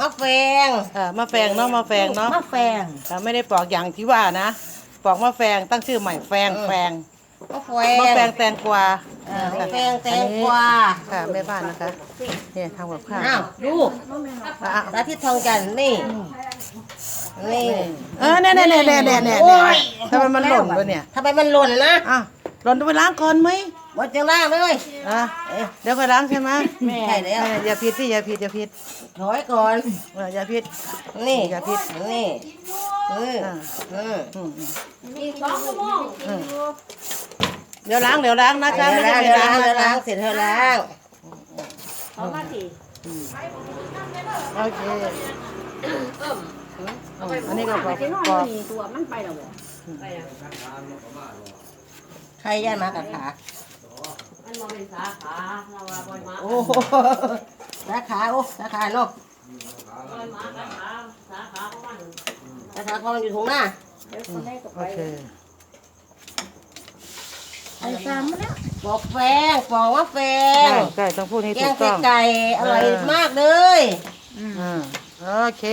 มะแฟงเออมาแฟงเนาะมาแฟงเนาะมะแฟงอ่าไม่ได้ปอกอย่างที่ว่านะ ปอกมาแฟงตั้งชื่อใหม่แฟงแฟงมะแฟมาแฟงแตงกวาเออมะแฟงแตงกวาค่ะแม่บ้านนะคะเนี่ยทำกับข้าวอ้าวดูอะอะสาธิตทองจันทร์นี่นี่เออเนี่ยเนี่ยเนี่ยเนี่ยเนี่ยเนี่ยโอ้ยทำไมมันหล่นด้วยเนี่ยทำไมมันหล่นนะอะหล่นไปล้างก่อนไหม หมดจังล่างเลยอะเดี๋ยวค่อยล้างใช่ไหมใช่แล้วเอออย่าผิดสิอย่าผิดอย่าผิดถอยก่อนเอออย่าผิดนี่อย่าผิดนี่เอออ่าเอออืมอืมอืมเดี๋ยวล้างเดี๋ยวล้างนะคะเดี๋ไม่ยวได้ล้างไปเดี๋ยวล้าล้างงเดี๋ยวนะคะล้างเสร็จเธอล้างโอเคอันนี้ก็ปอกปอกตัวมันไปแล้วบ่ใครย่านมากับขา มันบ่เป็นสาขาเราว่าบอยมาโอ้โหสาขาโอ้สาขาเนาะบ่อยมาสาขาสาขาของมันสาขาเขามันอยู่ตรงหน้าเดี๋ยวคนได้ก็โอไปเคไอ้สามมาแล้วปอกแฟงปอกมะแฟงใช่ช่ต้องพูดให้แกถูงกต้องไก่อร่อยมากเลย อืมโอเค